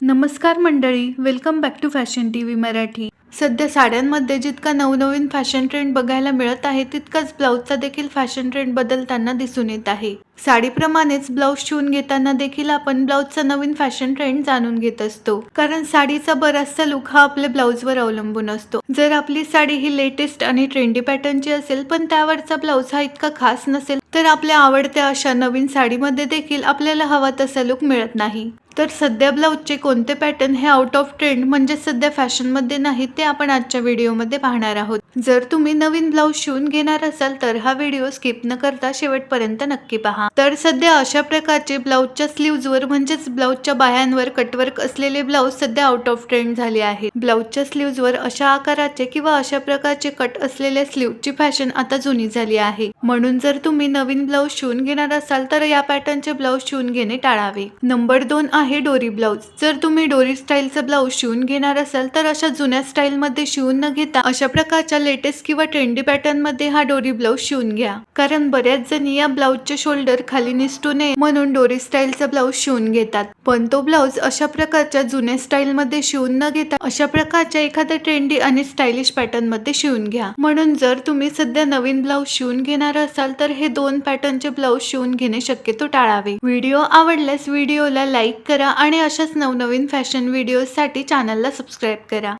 नमस्कार मंडळी welcome back to fashion T V Marathi. सध्या साड्यांमध्ये जितका नवनवीन फॅशन ट्रेंड बघायला मिळत आहे तितकाच ब्लाऊजचा देखील फॅशन ट्रेंड बदलताना दिसून येत आहे. साडीप्रमाणेच ब्लाऊज शिवून घेताना देखील आपण ब्लाऊजचा नवीन फॅशन ट्रेंड जाणून घेत असतो. कारण साडीचा बराचसा लुक हा आपल्या ब्लाऊजवर अवलंबून असतो. जर आपली साडी ही लेटेस्ट आणि ट्रेंडी पॅटर्नची असेल पण त्यावरचा ब्लाऊज हा इतका खास नसेल तर आपल्या आवडत्या अशा नवीन साडीमध्ये देखील आपल्याला हवा तसा लुक मिळत नाही. तर सध्या ब्लाऊजचे कोणते पॅटर्न हे आउट ऑफ ट्रेंड म्हणजे सध्या फॅशनमध्ये नाहीत ते आपण आजच्या व्हिडिओमध्ये पाहणार आहोत. जर तुम्ही नवीन ब्लाऊज शिवून घेणार असाल तर हा व्हिडिओ स्किप न करता शेवटपर्यंत नक्की पहा. तर सध्या अशा प्रकारचे ब्लाऊजच्या स्लीव्जवर म्हणजेच ब्लाऊजच्या बाह्यांवर कटवर्क असलेले ब्लाऊज सध्या आउट ऑफ ट्रेंड झाले आहेत. ब्लाऊजच्या स्लीव्जवर अशा आकाराचे किंवा अशा प्रकारचे कट असलेल्या स्लीव्हची फॅशन आता जुनी झाली आहे. म्हणून जर तुम्ही नवीन ब्लाऊज शिवून घेणार असाल तर या पॅटर्नचे ब्लाऊज शिवून घेणे टाळावे. नंबर दोन आहे डोरी ब्लाऊज. जर तुम्ही डोरी स्टाईलचा ब्लाऊज शिवून घेणार असाल तर अशा जुन्या स्टाईल मध्ये शिवून न घेता अशा प्रकारच्या लेटेस्ट किंवा ट्रेंडी पॅटर्नमध्ये हा डोरी ब्लाऊज शिवून घ्या. कारण बऱ्याच जणी या ब्लाऊजचे शोल्डर खाली निसटू नये म्हणून डोरी स्टाईलचा ब्लाऊज शिवून घेतात. पण तो ब्लाऊज अशा प्रकारच्या जुन्या स्टाईल मध्ये शिवून न घेता अशा प्रकारच्या एखाद्या ट्रेंडी आणि स्टाईलिश पॅटर्नमध्ये शिवून घ्या. म्हणून जर तुम्ही सध्या नवीन ब्लाऊज शिवून घेणार असाल तर हे दोन पॅटर्नचे ब्लाऊज शिवून घेणे शक्यतो टाळावे. व्हिडिओ आवडल्यास व्हिडिओला लाईक करा. आणि अशाच नवनवीन फॅशन व्हिडिओजसाठी चॅनलला सबस्क्राईब करा.